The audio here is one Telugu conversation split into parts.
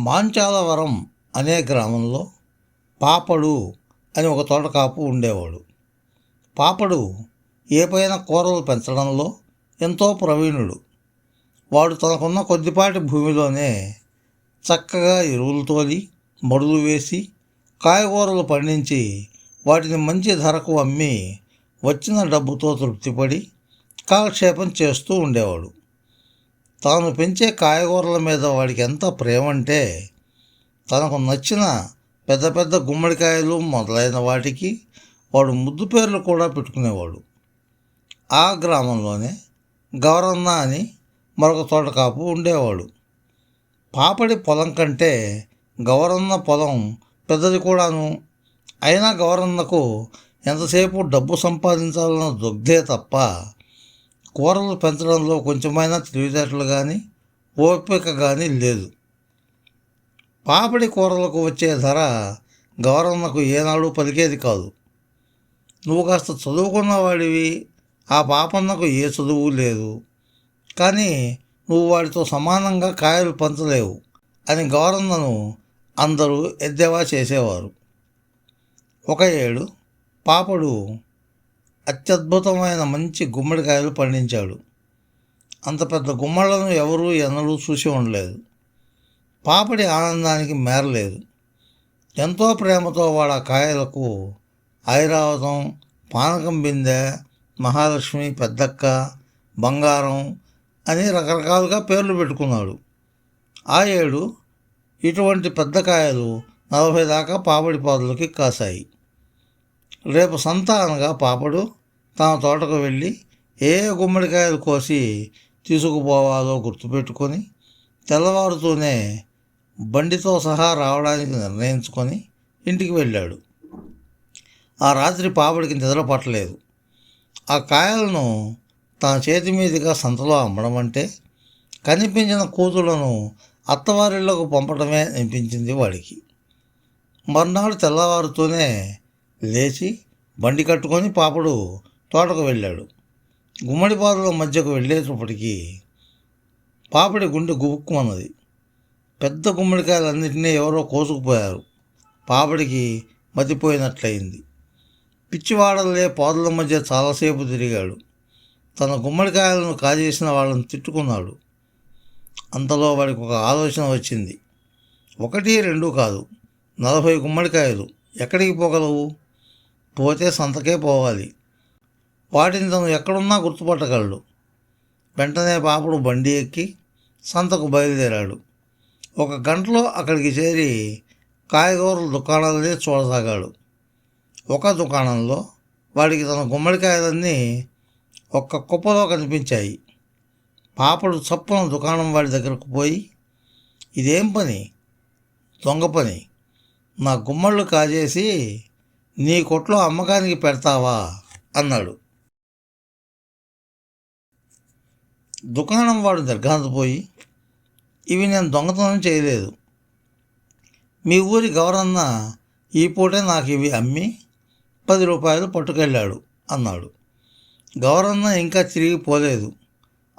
మాంచాలవరం అనే గ్రామంలో పాపడు అని ఒక తోటకాపు ఉండేవాడు. పాపడు ఏ పైన కూరలు పెంచడంలో ఎంతో ప్రవీణుడు. వాడు తనకున్న కొద్దిపాటి భూమిలోనే చక్కగా ఎరువులు తోలి మడులు వేసి కాయగూరలు పండించి వాటిని మంచి ధరకు అమ్మి వచ్చిన డబ్బుతో తృప్తిపడి కాలక్షేపం చేస్తూ ఉండేవాడు. తాను పెంచే కాయగూరల మీద వాడికి ఎంత ప్రేమ అంటే తనకు నచ్చిన పెద్ద పెద్ద గుమ్మడికాయలు మొదలైన వాటికి వాడు ముద్దు పేర్లు కూడా పెట్టుకునేవాడు. ఆ గ్రామంలోనే గౌరన్న అని మరొక తోటకాపు ఉండేవాడు. పాపడి పొలం కంటే గౌరన్న పొలం పెద్దది కూడాను. అయినా గౌరన్నకు ఎంతసేపు డబ్బు సంపాదించాలన్న దుగ్ధే తప్ప కూరలు పెంచడంలో కొంచెమైనా తెలివితేటలు కానీ ఓపిక కానీ లేదు. పాపడి కూరలకు వచ్చే ధర గౌరన్నకు ఏనాడు పలికేది కాదు. నువ్వు కాస్త చదువుకున్న వాడివి ఆ పాపన్నకు ఏ చదువు లేదు. కానీ నువ్వు వాడితో సమానంగా కాయలు పంచలేవు అని గౌరన్నను అందరూ ఎద్దేవా చేసేవారు. ఒక ఏడు పాపడు అత్యద్భుతమైన మంచి గుమ్మడికాయలు పండించాడు. అంత పెద్ద గుమ్మలను ఎవరూ ఎన్నడూ చూసి ఉండలేదు. పాపడి ఆనందానికి మేరలేదు. ఎంతో ప్రేమతో వాడు ఆ కాయలకు ఐరావతం పానకం బిందె మహాలక్ష్మి పెద్దక్క బంగారం అని రకరకాలుగా పేర్లు పెట్టుకున్నాడు. ఆ ఏడు ఇటువంటి పెద్ద కాయలు నలభై దాకా పాపడి పాదులకి కాశాయి. రేపు సంత అనగా పాపడు తన తోటకు వెళ్ళి ఏ గుమ్మడికాయలు కోసి తీసుకుపోవాలో గుర్తుపెట్టుకొని తెల్లవారుతూనే బండితో సహా రావడానికి నిర్ణయించుకొని ఇంటికి వెళ్ళాడు. ఆ రాత్రి పాపడికి నిద్ర పట్టలేదు. ఆ కాయలను తన చేతి మీదుగా సంతలో అమ్మడం అంటే కనిపించిన కూతుళ్ళను అత్తవారిళ్ళకు పంపడమే అనిపించింది వాడికి. మర్నాడు తెల్లవారుతూనే లేచి బండి కట్టుకొని పాపడు తోటకు వెళ్ళాడు. గుమ్మడి బారుల మధ్యకు వెళ్ళేటప్పటికీ పాపడి గుండె గుబుక్కుమన్నది. పెద్ద గుమ్మడికాయలన్నింటినీ ఎవరో కోసుకుపోయారు. పాపడికి మతిపోయినట్లయింది. పిచ్చివాడలే పాదుల మధ్య చాలాసేపు తిరిగాడు. తన గుమ్మడికాయలను కాజేసిన వాళ్ళని తిట్టుకున్నాడు. అంతలో వాడికి ఒక ఆలోచన వచ్చింది. ఒకటి రెండు కాదు. నలభై గుమ్మడికాయలు ఎక్కడికి పోగలవు? పోతే సంతకే పోవాలి. వాటిని తను ఎక్కడున్నా గుర్తుపట్టగలడు. వెంటనే పాపడు బండి ఎక్కి సంతకు బయలుదేరాడు. ఒక గంటలో అక్కడికి చేరి కాయగూరల దుకాణాలనే చూడసాగాడు. ఒక దుకాణంలో వాడికి తన గుమ్మడికాయలన్నీ ఒక్క కుప్పలో కనిపించాయి. పాపడు చప్పున దుకాణం వాడి దగ్గరకు పోయి ఇదేం పని? దొంగ పని. నా గుమ్మళ్ళు కాజేసి నీ కొట్లో అమ్మకానికి పెడతావా? అన్నాడు. దుకాణం వాడు నిర్ఘాంతపోయి ఇవి నేను దొంగతనం చేయలేదు. మీ ఊరి గౌరన్న ఈ పూటే నాకు ఇవి అమ్మి పది రూపాయలు పట్టుకెళ్ళాడు అన్నాడు. గౌరన్న ఇంకా తిరిగి పోలేదు.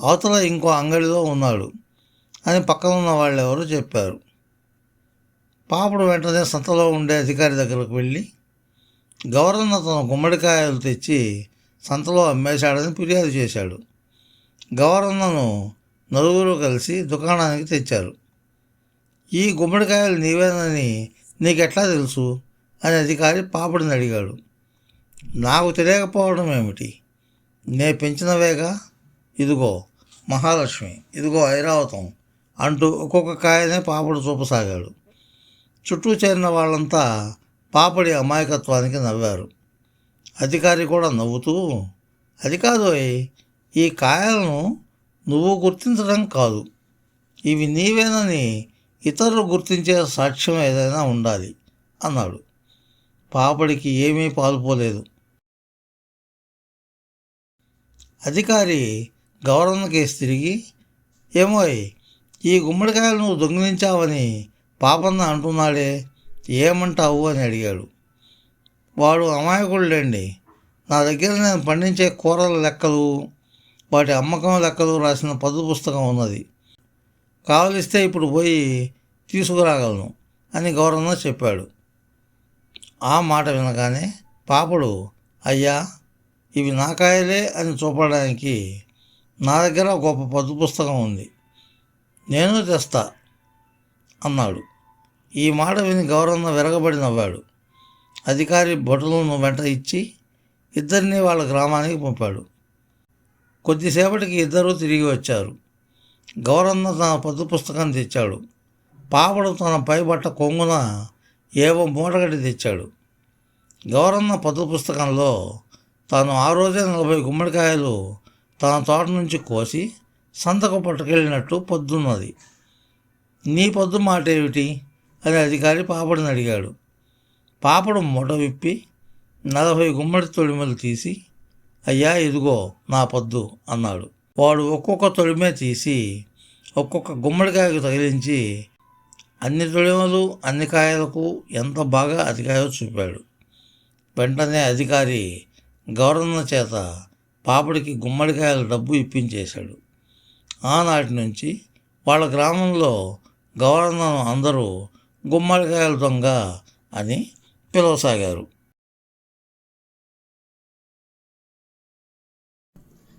అవతల ఇంకో అంగడిలో ఉన్నాడు అని పక్కన ఉన్న వాళ్ళు ఎవరో చెప్పారు. పాపడు వెంటనే సంతలో ఉండే అధికారి దగ్గరకు వెళ్ళి గవర్నర్ తన గుమ్మడికాయలు తెచ్చి సంతలో అమ్మేశాడని ఫిర్యాదు చేశాడు. గవర్నను నలుగురు కలిసి దుకాణానికి తెచ్చారు. ఈ గుమ్మడికాయలు నీవేనని నీకెట్లా తెలుసు? అని అధికారి పాపడిని అడిగాడు. నాకు తెలియకపోవడం ఏమిటి? నే పెంచినవేగా? ఇదిగో మహాలక్ష్మి ఇదిగో ఐరావతం అంటూ ఒక్కొక్క కాయనే పాపడు చూపసాగాడు. చుట్టూ చేరిన వాళ్ళంతా పాపడి అమాయకత్వానికి నవ్వారు. అధికారి కూడా నవ్వుతూ అది కాదోయ్ ఈ కాయలను నువ్వు గుర్తించడం కాదు. ఇవి నీవేనని ఇతరులు గుర్తించే సాక్ష్యం ఏదైనా ఉండాలి అన్నాడు. పాపడికి ఏమీ పాల్పోలేదు. అధికారి గవర్నర్ కేసు తిరిగి ఏమోయ్ ఈ గుమ్మడికాయలు నువ్వు దొంగిలించావని పాపన్న అంటున్నాడే ఏమంటావు? అని అడిగాడు. వాడు అమాయకుడులేండి నా దగ్గర నేను పండించే కూరల లెక్కలు వాటి అమ్మకం లెక్కలు రాసిన పదు పుస్తకం ఉన్నది. కావలిస్తే ఇప్పుడు పోయి తీసుకురాగలను అని గౌరన్న చెప్పాడు. ఆ మాట వినగానే పాపడు అయ్యా ఇవి నా కాయలే అని చూపడానికి నా దగ్గర గొప్ప పద్దు పుస్తకం ఉంది. నేను తెస్తా అన్నాడు. ఈ మాట విని గౌరన్న విరగబడి నవ్వాడు. అధికారి భటులను వెంట ఇచ్చి ఇద్దరిని వాళ్ళ గ్రామానికి పంపాడు. కొద్దిసేపటికి ఇద్దరూ తిరిగి వచ్చారు. గౌరన్న తన పద్దు పుస్తకం తెచ్చాడు. పాపడు తన పైబట్ట కొంగున ఏవో మూటగడి తెచ్చాడు. గౌరన్న పొద్దు పుస్తకంలో తాను ఆ రోజే నలభై గుమ్మడికాయలు తన తోట నుంచి కోసి సంతకు పట్టుకెళ్ళినట్టు పొద్దున్నది. నీ పొద్దు మాట ఏమిటి అని అధికారి పాపడిని అడిగాడు. పాపడు మూట విప్పి నలభై గుమ్మడి తొడిమలు తీసి అయ్యా ఇదిగో నా పద్దు అన్నాడు. వాడు ఒక్కొక్క తొడిమే తీసి ఒక్కొక్క గుమ్మడికాయకు తగిలించి అన్ని తొడిమలు అన్ని కాయలకు ఎంత బాగా అతికాయో చూపాడు. వెంటనే అధికారి గవర్నర్ చేత పాపడికి గుమ్మడికాయల డబ్బు ఇప్పించేశాడు. ఆనాటి నుంచి వాళ్ళ గ్రామంలో గవర్నర్ అందరూ గుమ్మడికాయల దొంగ అని పిలవసాగారు.